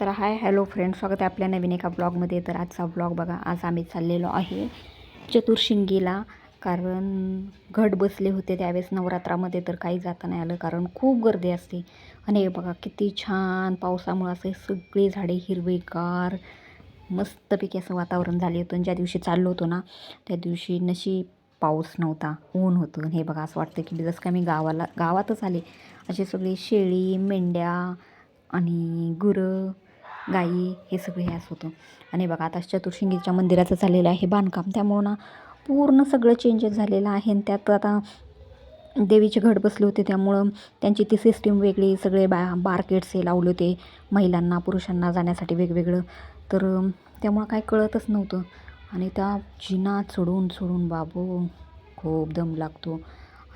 तर hi hello friend स्वागत आहे आपल्या नवीन एका ब्लॉगमध्ये. तर आजचा ब्लॉग बघा आज आम्ही चाललेलो आहे चतुर्शिंगीला कारण घट बसले होते त्यावेळेस नवरात्रामध्ये तर काही जाता नाही आलं कारण खूप गर्दी असते. आणि हे बघा किती छान पावसामुळं असे सगळे झाडे हिरवेगार मस्तपैकी असं वातावरण झाले होतं. आणि ज्या दिवशी चाललो होतो ना त्या दिवशी नशीब पाऊस नव्हता ऊन होतं. आणि हे बघा असं वाटतं की जसं का मी गावाला गावातच आले. असे सगळे शेळी मेंढ्या आणि गुरं गाई हे सगळे हे असं होतं. आणि बघा आता चतुर्शिंगीच्या मंदिराचं झालेलं आहे बांधकाम. त्यामुळं ना पूर्ण सगळं चेंजेस झालेलं आहे आणि त्यात आता देवीचे घट बसले होते. त्यामुळं त्यांची ती सिस्टीम वेगळी सगळे बा बार्केट्स हे लावले होते महिलांना पुरुषांना जाण्यासाठी वेगवेगळं. तर त्यामुळं काय कळतच नव्हतं. आणि त्या जिना चढून चढून बाबू खूप दम लागतो.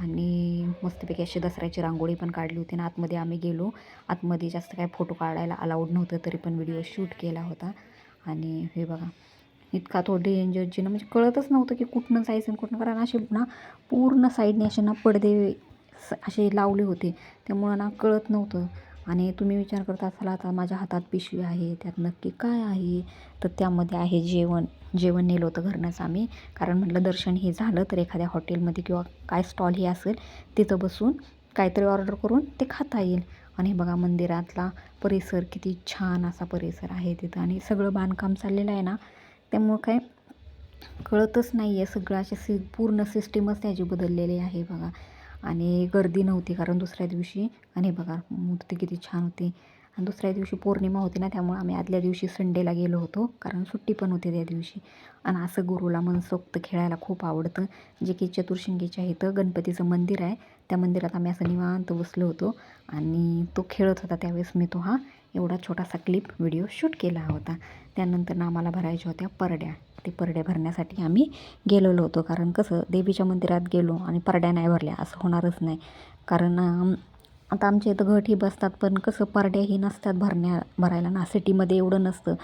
आणि मस्तपैकी अशी दसऱ्याची रांगोळी पण काढली होती आणि आतमध्ये आम्ही गेलो. आतमध्ये जास्त काय फोटो काढायला अलाउड नव्हतं तरी पण व्हिडिओ शूट केला होता. आणि हे बघा इतका तो डेंजर ना म्हणजे कळतच नव्हतं की कुठनं जायचं आणि कुठनं कारण असे ना पूर्ण साईडने असे ना पडदे स असे लावले होते. त्यामुळं ना कळत नव्हतं. आणि तुम्ही विचार करता असाल आता माझ्या हातात पिशवी आहे त्यात नक्की काय आहे? तर त्यामध्ये आहे जेवण. जेवण नेलं होतं घरनंच आम्ही. कारण म्हटलं दर्शन हे झालं तर एखाद्या हॉटेलमध्ये किंवा काय स्टॉल हे असेल तिथं बसून काहीतरी ऑर्डर करून ते खाता येईल. आणि बघा मंदिरातला परिसर किती छान असा परिसर आहे तिथं. आणि सगळं बांधकाम चाललेलं आहे ना त्यामुळं काय कळतच नाही आहे सगळं अशा सि पूर्ण सिस्टीमच त्याची बदललेली आहे बघा. आणि गर्दी नव्हती कारण दुसऱ्या दिवशी आणि बघा मूर्ती किती छान होती. आणि दुसऱ्या दिवशी पौर्णिमा होती ना त्यामुळे आम्ही आदल्या दिवशी संडेला गेलो होतो कारण सुट्टी पण होती त्या दिवशी. आणि असं गुरुला मनसोक्त खेळायला खूप आवडतं. जे की चतुर्शिंगीच्या इथं गणपतीचं मंदिर आहे त्या मंदिरात आम्ही असं निवांत बसलो होतो. आणि तो खेळत होता त्यावेळेस मी तो हा एवढा छोटासा क्लिप व्हिडिओ शूट केला होता. त्यानंतर आम्हाला भरायच्या होत्या परड्या. ते परड्या भरण्यासाठी आम्ही गेलेलो होतो. कारण कसं देवीच्या मंदिरात गेलो आणि परड्या नाही भरल्या. असं होणारच नाही. कारण आता आमच्या इथं घटही बसतात पण कसं परड्याही नसतात भरण्या भरायला ना. सिटीमध्ये एवढं नसतं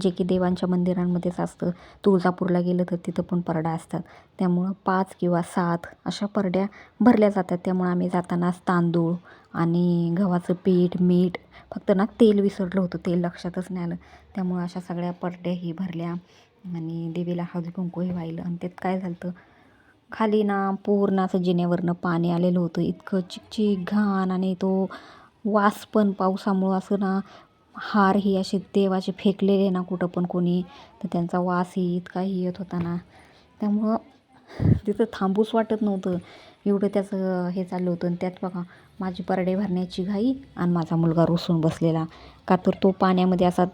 जे की देवांच्या मंदिरांमध्येच असतं. तुळजापूरला गेलं तर तिथं पण परडा असतात. त्यामुळं पाच किंवा सात अशा परड्या भरल्या जातात. त्यामुळं आम्ही जातानाच तांदूळ आणि गव्हाचं पीठ मीठ फक्त ना तेल विसरलं होतं. तेल लक्षातच नाही आलं. त्यामुळं अशा सगळ्या परड्याही भरल्या आणि देवीला हळदी कुंकूही वाहिलं. आणि त्यात काय झालं होतं खाली ना पूर्ण असं जिन्यावरनं पाणी आलेलं होतं. इतकं चिकचिक घाण आणि तो वास पण पावसामुळं असं ना हारही असे देवाचे फेकलेले ना कुठं पण कोणी. तर त्यांचा वासही इतकाही येत होता ना. त्यामुळं तिथं थांबूच वाटत नव्हतं. एवढं त्याचं हे चाललं होतं. आणि त्यात बघा माझी परडे भरण्याची घाई आणि माझा मुलगा रुसून बसलेला. का तर तो पाण्यामध्ये असा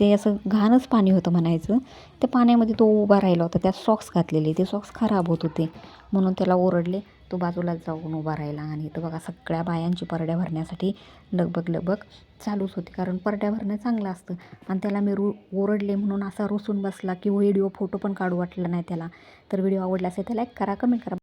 ते असं घाणच पाणी होतं म्हणायचं. त्या पाण्यामध्ये तो उभा राहिला होता. त्यात सॉक्स घातलेले. ते सॉक्स खराब होत होते. म्हणून त्याला ओरडले तो बाजूलाच जाऊन उभा राहिला आणि तर बघा सगळ्या बायांची परड्या भरण्यासाठी लगबग लगबग चालूच होती. कारण परड्या भरणं चांगलं असतं. आणि त्याला मी रु ओरडले म्हणून असा रुसून बसला की व्हिडिओ फोटो पण काढू वाटलं नाही त्याला. तर व्हिडिओ आवडला असेल तर लाईक करा कमेंट करा.